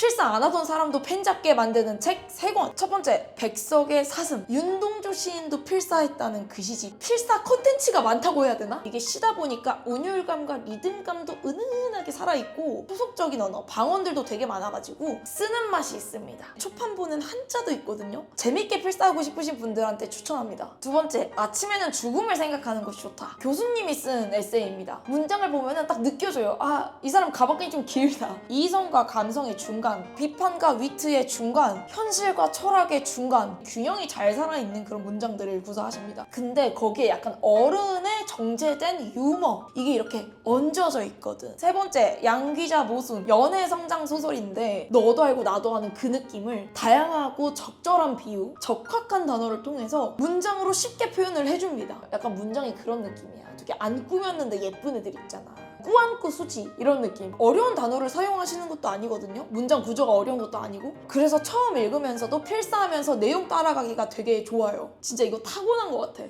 필사 안 하던 사람도 펜 잡게 만드는 책 3권. 첫 번째, 백석의 사슴. 윤동주 시인도 필사했다는 그 시집. 필사 컨텐츠가 많다고 해야 되나? 이게 시다 보니까 운율감과 리듬감도 은은하게 살아있고 후속적인 언어, 방언들도 되게 많아가지고 쓰는 맛이 있습니다. 초판보는 한자도 있거든요. 재밌게 필사하고 싶으신 분들한테 추천합니다. 두 번째, 아침에는 죽음을 생각하는 것이 좋다. 교수님이 쓴 에세이입니다. 문장을 보면 딱 느껴져요. 아, 이 사람 가방끈이 좀 길다. 이성과 감성의 중간, 비판과 위트의 중간, 현실과 철학의 중간, 균형이 잘 살아있는 그런 문장들을 구사하십니다. 근데 거기에 약간 어른의 정제된 유머, 이게 이렇게 얹어져 있거든. 세 번째, 양귀자 모순, 연애 성장 소설인데 너도 알고 나도 아는 그 느낌을 다양하고 적절한 비유, 적확한 단어를 통해서 문장으로 쉽게 표현을 해줍니다. 약간 문장이 그런 느낌이야. 되게 안 꾸몄는데 예쁜 애들 있잖아. 꾸안꾸 수지 이런 느낌. 어려운 단어를 사용하시는 것도 아니거든요. 문장 구조가 어려운 것도 아니고. 그래서 처음 읽으면서도 필사하면서 내용 따라가기가 되게 좋아요. 진짜 이거 타고난 것 같아.